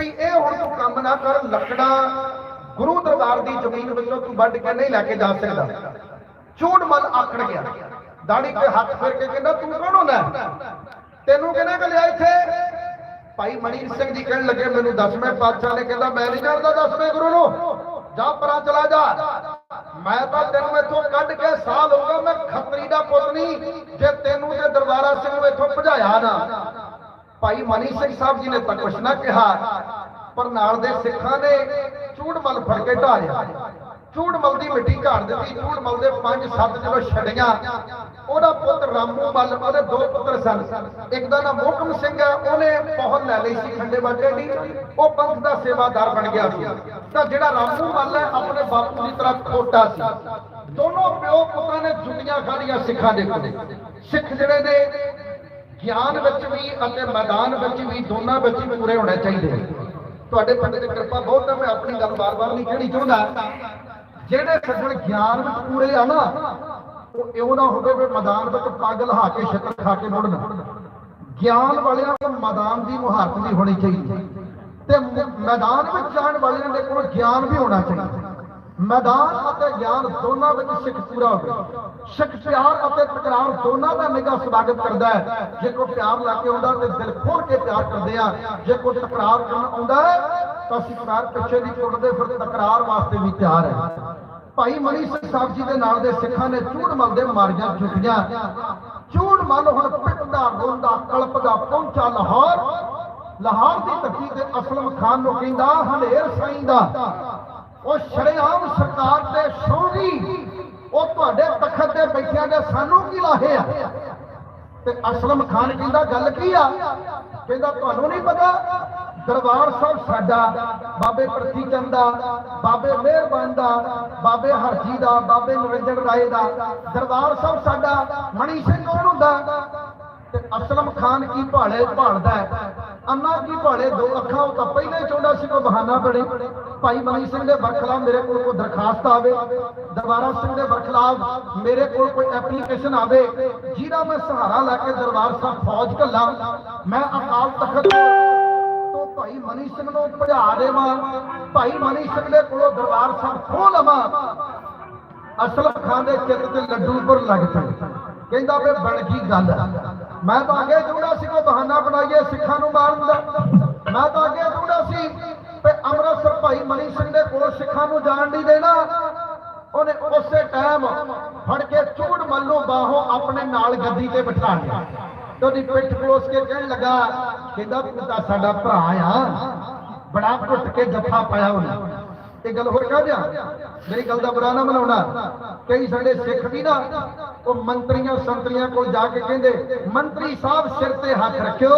ਭਈ ਇਹ ਹੁਣ ਤੂੰ ਕੰਮ ਨਾ ਕਰ, ਲੱਕੜਾਂ ਗੁਰੂ ਦਰਬਾਰ ਦੀ ਜ਼ਮੀਨ ਵਿੱਚੋਂ ਤੂੰ ਵੱਢ ਕੇ ਨਹੀਂ ਲੈ ਕੇ ਜਾ ਸਕਦਾ। ਝੂਠ ਮਲ ਆਕੜ ਗਿਆ। ਦਾੜੀ ਤੇ ਹੱਥ ਫੇਰ ਕੇ ਕਹਿੰਦਾ, ਤੂੰ ਕੌਣ ਹੁੰਦਾ ਤੈਨੂੰ ਕਿਹਨੇ ਘਲਿਆ ਇੱਥੇ? ਭਾਈ ਮਣੀ ਸਿੰਘ ਜੀ ਕਹਿਣ ਲੱਗੇ, ਮੈਨੂੰ ਦਸਵੇਂ ਪਾਤਸ਼ਾਹ ਨੇ ਕਹਿੰਦਾ, ਮੈਂ ਨਹੀਂ ਜਾਣਦਾ ਦਸਵੇਂ ਗੁਰੂ ਨੂੰ। ਜਾ ਪਰਾਂ ਚਲਾ ਜਾ। ਮੈਂ ਤਾਂ ਤੈਨੂੰ ਇੱਥੋਂ ਕੱਢ ਕੇ ਸਾਲ ਹੋ ਗਿਆ ਮੈਂ ਖੱਤਰੀ ਦਾ ਪੁੱਤ ਨਹੀਂ, ਜੇ ਤੈਨੂੰ ਤੇ ਦਰਬਾਰਾ ਸਿੰਘ ਨੂੰ ਇੱਥੋਂ ਭਜਾਇਆ ਨਾ। ਭਾਈ ਮਨੀ ਸਿੰਘ ਸਾਹਿਬ ਜੀ ਨੇ ਤਾਂ ਕੁਛ ਨਾ ਕਿਹਾ, ਪਰ ਨਾਲ ਦੇ ਸਿੱਖਾਂ ਨੇ ਚੂੜਮਲ ਫੜ ਕੇ ਢਾਲਿਆ। ਚੂੜਮਲ ਦੀ ਮਿੱਟੀ ਘਾੜ ਦਿੱਤੀ ਚੂੜਮਲ ਦੇ ਪੰਜ ਸੱਤ ਜਦੋਂ ਛੜੀਆਂ, ਉਹਦਾ ਪੁੱਤ ਰਾਮੂ ਮੱਲ, ਉਹਦੇ ਦੋ ਪੁੱਤਰ ਸਨ। ਇੱਕ ਦਾ ਨਾਮ ਮੋਹਕਮ ਸਿੰਘ ਹੈ, ਉਹਨੇ ਪਹੁਲ ਲੈ ਲਈ ਸੀ ਖੰਡੇ ਬਾਟੇ ਦੀ। ਉਹ ਪੰਥ ਦਾ ਸੇਵਾਦਾਰ ਬਣ ਗਿਆ ਸੀ। ਤਾਂ ਜਿਹੜਾ ਰਾਮੂ ਮੱਲ ਹੈ, ਆਪਣੇ ਬਾਪੂ ਦੀ ਤਰ੍ਹਾਂ ਖੋਟਾ ਸੀ। ਦੋਨੋਂ ਪਿਓ ਪੁੱਤਾਂ ਨੇ ਜੁੱਤੀਆਂ ਖਾਣੀਆਂ ਸਿੱਖਾਂ ਦੇ ਕੋਲੇ। ਸਿੱਖ ਜਿਹੜੇ ਨੇ ਗਿਆਨ ਵਿੱਚ ਵੀ ਅਤੇ ਮੈਦਾਨ ਵਿੱਚ ਵੀ ਦੋਨਾਂ ਵਿੱਚ ਹੀ ਪੂਰੇ ਹੋਣੇ ਚਾਹੀਦੇ ਨੇ। ਤੁਹਾਡੇ ਪਿੰਡ ਦੀ ਕਿਰਪਾ ਬਹੁਤ ਹੈ ਮੈਂ ਆਪਣੀ ਗੱਲ ਬਾਰ-ਬਾਰ ਨਹੀਂ ਕਹਿਣੀ ਚਾਹੁੰਦਾ। ਜਿਹੜੇ ਸੱਜਣ ਗਿਆਨ ਵਿੱਚ ਪੂਰੇ ਆ ਨਾ, ਉਹ ਇਹੋ ਨਾ ਹੋਵੇ ਵੀ ਮੈਦਾਨ ਵਿੱਚ ਪੱਗ ਲਹਾ ਕੇ ਸ਼ਕਲ ਖਾ ਕੇ ਮੁੜਨ। ਗਿਆਨ ਵਾਲਿਆਂ ਨੂੰ ਮੈਦਾਨ ਦੀ ਮੁਹਾਰਤ ਵੀ ਹੋਣੀ ਚਾਹੀਦੀ। ਤੇ ਮੈਦਾਨ ਵਿੱਚ ਜਾਣ ਵਾਲਿਆਂ ਦੇ ਕੋਲ ਗਿਆਨ ਵੀ ਹੋਣਾ ਚਾਹੀਦਾ। ਮੈਦਾਨ ਅਤੇ ਗਿਆਨ ਦੋਨਾਂ ਵਿੱਚ ਸਿੱਖ ਪੂਰਾ ਹੋਵੇ। ਸਿੱਖ ਪਿਆਰ ਅਤੇ ਤਕਰਾਰ ਦੋਨਾਂ ਦਾ ਨਿਗਾ ਸਵਾਗਤ ਕਰਦਾ ਹੈ। ਜੇ ਕੋਈ ਪਿਆਰ ਲੈ ਕੇ ਆਉਂਦਾ ਤੇ ਦਿਲ ਖੋਲ ਕੇ ਪਿਆਰ ਕਰਦੇ ਆ। ਜੇ ਕੋਈ ਤਕਰਾਰ ਕਰਨ ਆਉਂਦਾ ਤਾਂ ਅਸੀਂ ਪੈਰ ਪਿੱਛੇ ਨਹੀਂ ਛੁੱਟਦੇ ਫਿਰ ਤਕਰਾਰ ਵਾਸਤੇ ਵੀ ਤਿਆਰ ਹੈ। ਭਾਈ ਮਨੀ ਸਿੰਘ ਸਾਹਿਬ ਜੀ ਦੇ ਨਾਲ ਦੇ ਸਿੱਖਾਂ ਨੇ ਝੂੜਮਲ ਦੇ ਮਾਰੀਆਂ ਚੁੱਕੀਆਂ ਝੂੜਮਲ ਹੁਣ ਪਿੱਟਦਾ ਰੋਂਦਾ ਕਲਪਦਾ ਪਹੁੰਚਾ ਲਾਹੌਰ। ਲਾਹੌਰ ਦੀ ਧਰਤੀ ਤੇ ਅਸਲਮ ਖਾਨ ਨੂੰ ਕਹਿੰਦਾ, ਹਨੇਰ ਸਾਈਂ ਦਾ। ਉਹ ਸ਼ਰੇਆਮ ਸਰਕਾਰ ਤੇ ਸੌਂਗੀ ਉਹ ਤੁਹਾਡੇ ਤਖਤ ਤੇ ਬੈਠਿਆਂ ਦੇ ਸਾਨੂੰ ਕੀ ਲਾਹੇ ਆ? ਤੇ ਅਸਲਮ ਖਾਨ ਕਹਿੰਦਾ, ਗੱਲ ਕੀ ਆ? ਕਹਿੰਦਾ, ਤੁਹਾਨੂੰ ਨਹੀਂ ਪਤਾ, ਦਰਬਾਰ ਸਾਹਿਬ ਸਾਡਾ, ਬਾਬੇ ਪ੍ਰਤੀ ਦਾ, ਬਾਬੇ ਮਿਹਰਬਾਨ ਦਾ, ਬਾਬੇ ਹਰਜੀ ਦਾ, ਬਾਬੇ ਨਰਿੰਦਰ ਰਾਏ ਦਾ, ਦਰਬਾਰ ਸਾਹਿਬ ਸਾਡਾ, ਮਣੀ ਸਿੰਘ ਕੌਣ ਹੁੰਦਾ? ਤੇ ਅਸਲਮ ਖਾਨ ਕੀ ਭਾਲੇ ਭਾਲਦਾ ਅੰਨਾ ਕੀ ਭਾਲੇ ਦੋ ਅੱਖਾਂ, ਉਹ ਤਾਂ ਪਹਿਲਾਂ ਹੀ ਚਾਹੁੰਦਾ ਸੀ, ਕੋਈ ਬਹਾਨਾ ਬਣੇ ਭਾਈ ਮਨੀ ਸਿੰਘ ਦੇ ਬਰਖਲਾਫ ਮੇਰੇ ਕੋਲ ਕੋਈ ਦਰਖਾਸਤ ਆਵੇ ਦਰਬਾਰਾ ਸਿੰਘ ਦੇ ਬਰਖਲਾਫ ਮੇਰੇ ਕੋਲ ਕੋਈ ਐਪਲੀਕੇਸ਼ਨ ਆਵੇ, ਜਿਹਦਾ ਮੈਂ ਸਹਾਰਾ ਲੈ ਕੇ ਦਰਬਾਰ ਸਾਹਿਬ ਫੌਜ ਘੱਲਾਂ, ਮੈਂ ਅਕਾਲ ਤਖਤ ਤੋਂ ਭਾਈ ਮਨੀ ਸਿੰਘ ਨੂੰ ਭਜਾ ਦੇਵਾਂ, ਭਾਈ ਮਨੀ ਸਿੰਘ ਦੇ ਕੋਲੋਂ ਦਰਬਾਰ ਸਾਹਿਬ ਖੋਹ ਲਵਾਂ। ਅਸਲਮ ਖਾਨ ਦੇ ਚਿੱਤ ਤੇ ਲੱਡੂਪੁਰ ਲੱਗ ਪਏ। ਕਹਿੰਦਾ ਵੇ ਬਣ ਗਈ ਗੱਲ। ਮੈਂ ਤਾਂ ਅੱਗੇ ਚਾਹੁੰਦਾ ਸੀ, ਕੋਈ ਬਹਾਨਾ ਬਣਾਈਏ ਸਿੱਖਾਂ ਨੂੰ ਮਾਰਨ ਦਾ ਮੈਂ ਤਾਂ ਅੱਗੇ ਚਾਹੁੰਦਾ ਸੀ ਕਿ ਅੰਮ੍ਰਿਤਸਰ ਭਾਈ ਮਨੀ ਸਿੰਘ ਦੇ ਕੋਲ ਸਿੱਖਾਂ ਨੂੰ ਜਾਣ ਨਹੀਂ ਦੇਣਾ ਉਹਨੇ ਉਸੇ ਟਾਈਮ ਫੜ ਕੇ ਚੂੜ ਮੱਲੋਂ ਬਾਹੋਂ ਆਪਣੇ ਨਾਲ ਗੱਦੀ ਤੇ ਬਿਠਾ ਲਿਆ ਤੇ ਉਹਦੀ ਪਿੱਠ ਪਲੋਸ ਕੇ ਕਹਿਣ ਲੱਗਾ, ਕਹਿੰਦਾ ਤੂੰ ਸਾਡਾ ਭਰਾ ਆ। ਬੜਾ ਘੁੱਟ ਕੇ ਜੱਫਾ ਪਾਇਆ ਉਹਨੇ। ਇਹ ਗੱਲ ਹੋਰ ਕਹਿ ਦਿਆਂ, ਮੇਰੀ ਗੱਲ ਦਾ ਬੁਰਾ ਨਾ ਮਨਾਉਣਾ। ਕਈ ਸਾਡੇ ਸਿੱਖ ਵੀ ਨਾ, ਉਹ ਮੰਤਰੀਆਂ, ਸੰਤਰੀਆਂ ਕੋਲ ਜਾ ਕੇ ਕਹਿੰਦੇ, ਮੰਤਰੀ ਸਾਹਿਬ ਸਿਰ ਤੇ ਹੱਥ ਰੱਖਿਓ।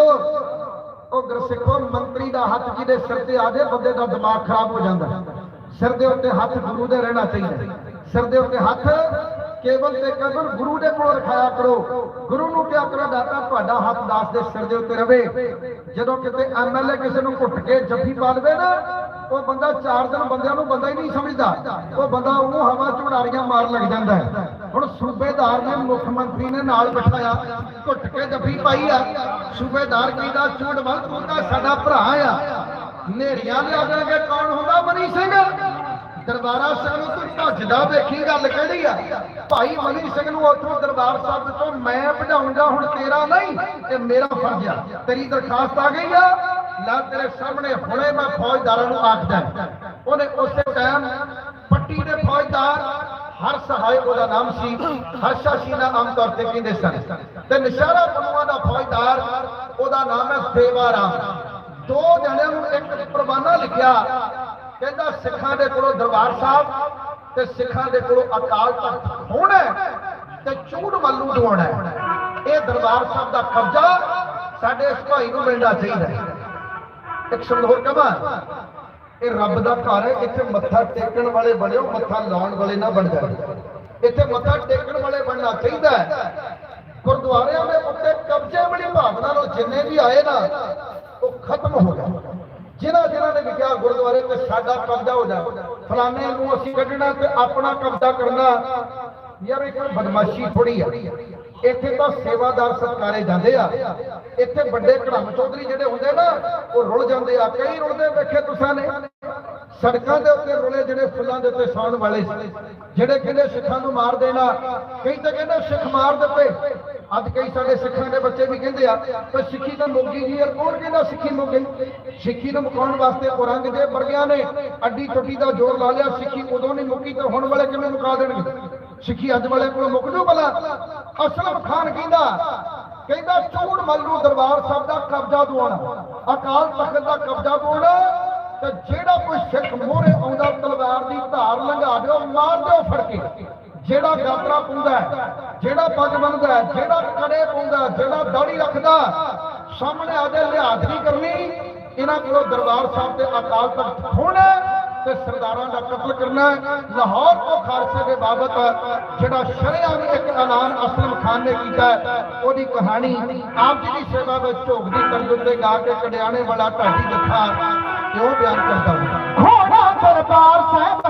ਉਹ ਗੁਰਸਿੱਖੋ ਮੰਤਰੀ ਦਾ ਹੱਥ ਜਿਹਦੇ ਸਿਰ ਤੇ ਆ ਜਾਏ, ਬੰਦੇ ਦਾ ਦਿਮਾਗ ਖਰਾਬ ਹੋ ਜਾਂਦਾ। ਸਿਰ ਦੇ ਉੱਤੇ ਹੱਥ ਗੁਰੂ ਦੇ ਰਹਿਣਾ ਚਾਹੀਦਾ। ਸਿਰ ਦੇ ਉੱਤੇ ਹੱਥ ਕੇਵਲ ਤੇ ਕੇਵਲ ਗੁਰੂ ਦੇ ਕੋਲ ਰਖਾਇਆ ਕਰੋ। ਗੁਰੂ ਨੂੰ ਕਿਹਾ ਕਰੋ, ਦਾਤਾ, ਤੁਹਾਡਾ ਹੱਥ ਦਾਸ ਦੇ ਸਿਰ ਦੇ ਉੱਤੇ ਰਵੇ। ਜਦੋਂ ਕਿਤੇ ਐਮਐਲਏ ਕਿਸੇ ਨੂੰ ਘੁੱਟ ਕੇ ਜੱਫੀ ਪਾ ਲਵੇ ਨਾ, ਉਹ ਬੰਦਾ ਚਾਰ ਦਿਨ ਬੰਦਿਆਂ ਨੂੰ ਬੰਦਾ ਹੀ ਨਹੀਂ ਸਮਝਦਾ। ਉਹ ਬੰਦਾ ਉਹਨੂੰ ਹਵਾ ਝੁੜਾਰੀਆਂ ਮਾਰ ਲੱਗ ਜਾਂਦਾ ਹੈ। ਹੁਣ ਸੂਬੇਦਾਰ ਨੇ ਮੁੱਖ ਮੰਤਰੀ ਨੇ ਨਾਲ ਬਿਠਾਇਆ, ਘੁੱਟ ਕੇ ਜੱਫੀ ਪਾਈ ਆ। ਸੂਬੇਦਾਰ ਕਹਿੰਦਾ ਝੂੜ ਵੱਲ ਤੂੰ ਸਾਡਾ ਭਰਾ ਆ। ਨੇਰੀਆਂ ਲਿਆ ਦੇਣਗੇ, ਕੌਣ ਹੁੰਦਾ ਮਨੀ ਸਿੰਘ? ਦਰਬਾਰਾ ਸਾਹਿਬ ਨੂੰ ਭੱਜਦਾ ਵੇਖੀ ਗੱਲ ਕਿਹੜੀ ਆ? ਭਾਈ ਮਨੀ ਸਿੰਘ ਨੂੰ ਉੱਥੋਂ ਦਰਬਾਰ ਸਾਹਿਬ ਤੋਂ ਮੈਂ ਭਜਾਉਂਗਾ, ਹੁਣ ਤੇਰਾ ਨਹੀਂ ਤੇ ਮੇਰਾ ਫਰਜ਼ ਆ। ਤੇਰੀ ਦਰਖਾਸਤ ਆ ਗਈ ਆ? ਲਾ ਤੇਰੇ ਸਾਹਮਣੇ ਹੁਣੇ ਮੈਂ ਫੌਜਦਾਰਾਂ ਨੂੰ ਆਖਦਾ ਉਹਨੇ ਉਸੇ ਟਾਈਮ ਪੱਟੀ ਦੇ ਫੌਜਦਾਰ ਹਰ ਸਹਾਇ ਉਹਦਾ ਨਾਮ ਸੀ ਹਰਸ਼ਾ ਸ਼ੀਨਾ ਆਮ ਤੌਰ ਤੇ ਕਹਿੰਦੇ ਸਨ। ਤੇ ਨਿਸ਼ਾਰਾ ਬਨੂਆ ਦਾ ਫੌਜਦਾਰ, ਉਹਦਾ ਨਾਮ ਹੈ ਸੇਵਾ ਰਾਮ। ਦੋ ਜਣਿਆਂ ਨੂੰ ਇੱਕ ਪ੍ਰਵਾਨਾ ਲਿਖਿਆ ਕਹਿੰਦਾ ਸਿੱਖਾਂ ਦੇ ਕੋਲੋਂ ਦਰਬਾਰ ਸਾਹਿਬ ਤੇ ਸਿੱਖਾਂ ਦੇ ਕੋਲੋਂ ਅਕਾਲ ਤਖਤ ਹੋਣਾ ਤੇ ਝੂੜ ਮੱਲੂ ਦਵਾਉਣਾ ਇਹ ਦਰਬਾਰ ਸਾਹਿਬ ਦਾ ਕਬਜ਼ਾ ਸਾਡੇ ਇਸ ਭਾਈ ਨੂੰ ਮਿਲਣਾ ਚਾਹੀਦਾ ਇੱਕ ਸ਼ਬਦ ਹੋਰ ਕਹਾਂ? ਇਹ ਰੱਬ ਦਾ ਘਰ ਹੈ, ਇੱਥੇ ਮੱਥਾ ਟੇਕਣ ਵਾਲੇ ਬਣਿਓ, ਮੱਥਾ ਲਾਉਣ ਵਾਲੇ ਨਾ ਬਣ ਜਾਓ ਇੱਥੇ ਮੱਥਾ ਟੇਕਣ ਵਾਲੇ ਬਣਨਾ ਚਾਹੀਦਾ ਹੈ। ਗੁਰਦੁਆਰਿਆਂ ਦੇ ਉੱਤੇ ਕਬਜ਼ੇ ਵਾਲੀ ਭਾਵਨਾ ਨਾਲ ਜਿੰਨੇ ਵੀ ਆਏ ਨਾ, ਉਹ ਖਤਮ ਹੋ ਗਏ ਜਿਨ੍ਹਾਂ ਜਿਨ੍ਹਾਂ ਨੇ ਵੀ ਕਿਹਾ ਗੁਰਦੁਆਰੇ ਤੇ ਸਾਡਾ ਕਬਜ਼ਾ ਹੋ ਜਾ ਫਲਾਣੇ ਨੂੰ ਅਸੀਂ ਕੱਢਣਾ ਤੇ ਆਪਣਾ ਕਬਜ਼ਾ ਕਰਨਾ। ਯਾਰ ਇਹ ਬਦਮਾਸ਼ੀ ਥੋੜੀ ਆ। ਇੱਥੇ ਤਾਂ ਸੇਵਾਦਾਰ ਸਤਕਾਰੇ ਜਾਂਦੇ ਆ। ਇੱਥੇ ਵੱਡੇ ਘੜਮ ਚੌਧਰੀ ਜਿਹੜੇ ਹੁੰਦੇ ਨਾ, ਉਹ ਰੁਲ ਜਾਂਦੇ ਆ। ਕਈ ਰੁਲਦੇ ਵੇਖੇ ਤੁਸਾਂ ਨੇ। ਸੜਕਾਂ ਦੇ ਉੱਤੇ ਰੁਲੇ ਜਿਹੜੇ ਫੁੱਲਾਂ ਦੇ ਉੱਤੇ ਸੌਣ ਵਾਲੇ ਸੀ। ਜਿਹੜੇ ਕਹਿੰਦੇ ਸਿੱਖਾਂ ਨੂੰ ਮਾਰ ਦੇਣਾ, ਕਈ ਤਾਂ ਕਹਿੰਦੇ ਸਿੱਖ ਮਾਰ ਦਿੱਤੇ। ਅੱਜ ਕਈ ਸਾਡੇ ਸਿੱਖਾਂ ਦੇ ਬੱਚੇ ਵੀ ਕਹਿੰਦੇ ਆ ਕਿ ਸਿੱਖੀ ਤਾਂ ਮੁੱਕੀ ਗਈ ਯਾਰ ਕੌਣ ਕਹਿੰਦਾ ਸਿੱਖੀ ਮੁੱਕ ਸਿੱਖੀ ਨੂੰ ਮੁਕਾਉਣ ਵਾਸਤੇ ਔਰੰਗਜ਼ੇਬ ਵਰਗਿਆਂ ਨੇ ਅੱਡੀ ਟੁੱਟੀ ਦਾ ਜ਼ੋਰ ਲਾ ਲਿਆ, ਸਿੱਖੀ ਉਦੋਂ ਨਹੀਂ ਮੁੱਕੀ ਤਾਂ ਹੁਣ ਵਾਲੇ ਕਿਵੇਂ ਮੁਕਾ ਦੇਣਗੇ? ਸਿੱਖੀ ਅੱਜ ਵਾਲੇ ਕੋਲ ਮੁੱਕ ਜੂ ਭਲਾ। ਅਸਲਮ ਖਾਨ ਕਹਿੰਦਾ? ਕਹਿੰਦਾ ਚੂੜ ਮੱਲ ਦਰਬਾਰ ਸਾਹਿਬ ਦਾ ਕਬਜ਼ਾ ਦਵਾਉਣਾ। ਅਕਾਲ ਤਖਤ ਦਾ ਕਬਜ਼ਾ ਦਿਵਾਉਣਾ। ਤੇ ਜਿਹੜਾ ਕੋਈ ਸਿੱਖ ਮੋਹਰੇ ਆਉਂਦਾ, ਤਲਵਾਰ ਦੀ ਧਾਰ ਲੰਘਾ ਦਿਓ, ਮਾਰ ਦਿਓ ਫੜ ਕੇ। ਜਿਹੜਾ ਗਾਤਰਾ ਪਾਉਂਦਾ ਜਿਹੜਾ ਪੱਗ ਬੰਨਦਾ ਜਿਹੜਾ ਕੜੇ ਪਾਉਂਦਾ ਜਿਹੜਾ ਦਾੜੀ ਰੱਖਦਾ ਸਾਹਮਣੇ ਆ ਕੇ ਲਿਹਾਜ਼ ਨਹੀਂ ਕਰਨੀ। ਇਹਨਾਂ ਕੋਲੋਂ ਦਰਬਾਰ ਸਾਹਿਬ ਤੇ ਅਕਾਲ ਤਖਤ ਖੋਣਾ ਤੇ ਸਰਦਾਰਾਂ ਦਾ ਕਤਲ ਕਰਨਾ ਲਾਹੌਰ ਤੋਂ ਖਾਲਸੇ ਦੇ ਬਾਬਤ ਜਿਹੜਾ ਸ਼ਰਿਆਮ ਇੱਕ ਐਲਾਨ ਅਸਲਮ ਖਾਨ ਨੇ ਕੀਤਾ ਉਹਦੀ ਕਹਾਣੀ ਆਪ ਜੀ ਦੀ ਸੇਵਾ ਵਿੱਚ ਝੋਕਦੀ ਤਰਜੁਮ ਤੇ ਗਾ ਕੇ ਕੜਿਆਣੇ ਵਾਲਾ ਢਾਡੀ ਜੱਥਾ ਕਿਉਂ ਬਿਆਨ ਕਰਦਾ ਹਾਂ ਹੋ